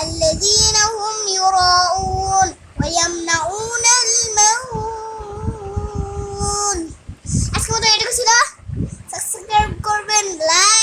الذين هم يراءون ويمنعون الموت. আজকে মতো এটা سبسكرايب كوربن لايك